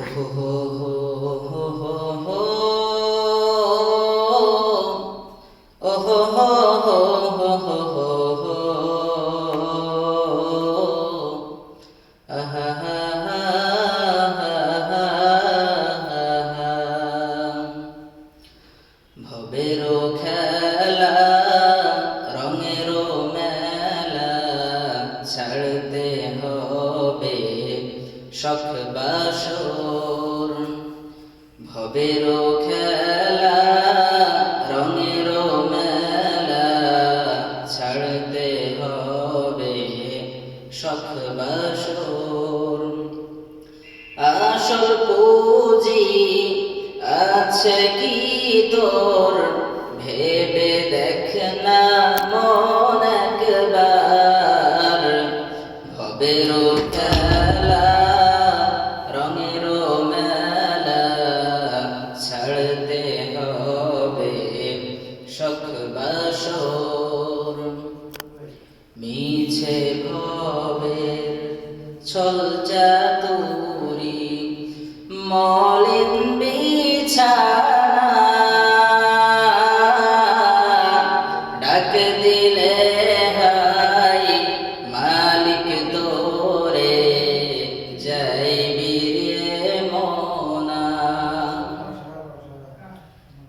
Oh. oh, oh, oh শখ বাসর ভবেরও খেলা রঙেরও মেলা, ছাড়তে হবে শখ বাসর আসল পুঁজি আছে কি তোর? ভেবে দেখ না মন একবার। ভবেরও খেলা মলিন বিছানা ডাক দিলে মালিক তোরে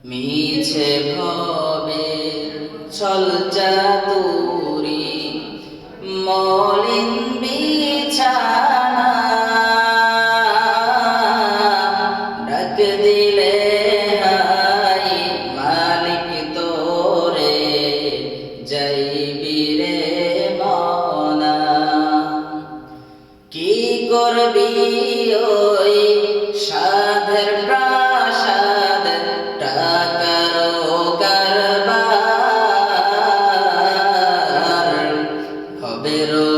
মিছে ভবের ছল চাতুরি দিলে হাই মালিক তোরে যাইবি রে মনা। কি করবি ওই সাধের প্রাসাদ? টাকার কারবার হবের খেলা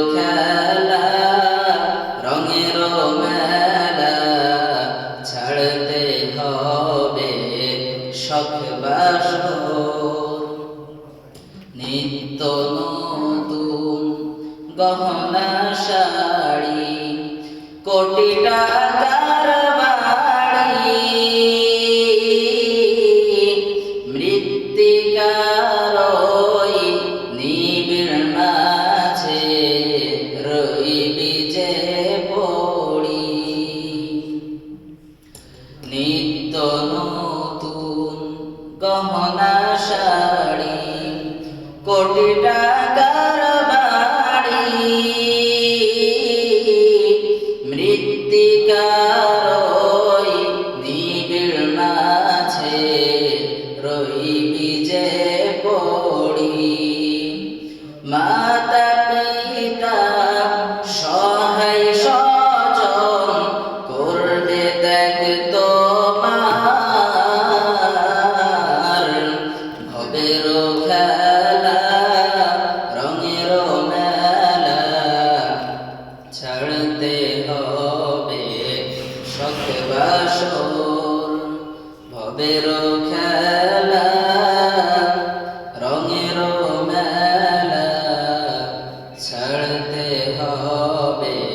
নিত্য নতুন গহনা শাড়ি কোটি টাকার ভিজে পড়ি, মাতা পিতা সহায় সজন করলে দেখ তোমার। ভবের খেলা, রঙের মেলা ছাড়তে হবে সত্যবাসর ভবের খেলা জানতে হবে।